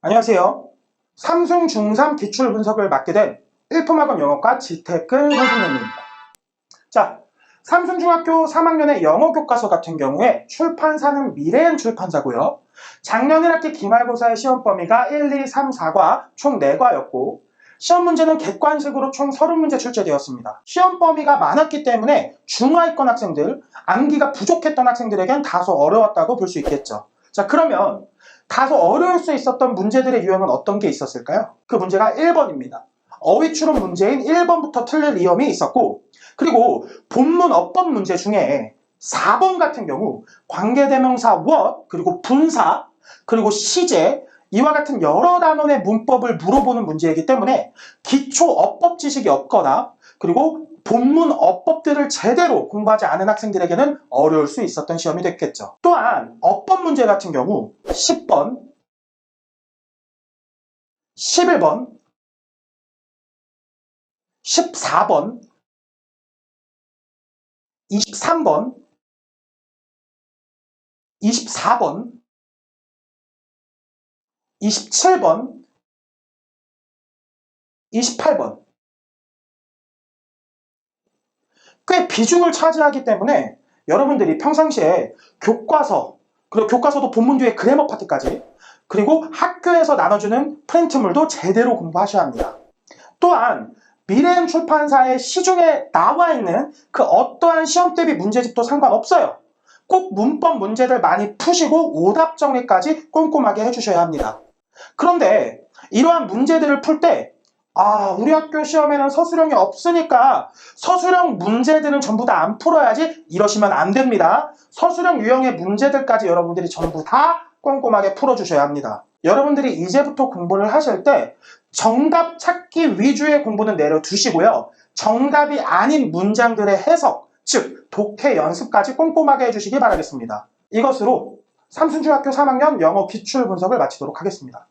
안녕하세요. 삼성 중3 기출 분석을 맡게 된 1품학원 영어과 지태근 선생님입니다. 자, 삼성중학교 3학년의 영어 교과서 같은 경우에 출판사는 미래엔 출판사고요. 작년 1학기 기말고사의 시험 범위가 1, 2, 3, 4과 총 4과였고 시험 문제는 객관식으로 총 30문제 출제되었습니다. 시험 범위가 많았기 때문에 중하위권 학생들, 암기가 부족했던 학생들에겐 다소 어려웠다고 볼 수 있겠죠. 자, 그러면 다소 어려울 수 있었던 문제들의 유형은 어떤 게 있었을까요? 그 문제가 1번입니다. 어휘 추론 문제인 1번부터 틀릴 위험이 있었고 그리고 본문 어법 문제 중에 4번 같은 경우 관계대명사 what 그리고 분사 그리고 시제 이와 같은 여러 단원의 문법을 물어보는 문제이기 때문에 기초 어법 지식이 없거나 그리고 본문 어법들을 제대로 공부하지 않은 학생들에게는 어려울 수 있었던 시험이 됐겠죠. 또한 어법 문제 같은 경우 10번, 11번, 14번, 23번, 24번, 27번, 28번. 꽤 비중을 차지하기 때문에 여러분들이 평상시에 교과서, 그리고 교과서도 본문 뒤에 그래머 파트까지, 그리고 학교에서 나눠주는 프린트물도 제대로 공부하셔야 합니다. 또한 미래엔 출판사의 시중에 나와 있는 그 어떠한 시험 대비 문제집도 상관없어요. 꼭 문법 문제들 많이 푸시고 오답 정리까지 꼼꼼하게 해주셔야 합니다. 그런데 이러한 문제들을 풀 때, 아, 우리 학교 시험에는 서술형이 없으니까 서술형 문제들은 전부 다 안 풀어야지 이러시면 안 됩니다. 서술형 유형의 문제들까지 여러분들이 전부 다 꼼꼼하게 풀어주셔야 합니다. 여러분들이 이제부터 공부를 하실 때 정답 찾기 위주의 공부는 내려두시고요. 정답이 아닌 문장들의 해석, 즉 독해 연습까지 꼼꼼하게 해주시기 바라겠습니다. 이것으로 삼순중학교 3학년 영어 기출 분석을 마치도록 하겠습니다.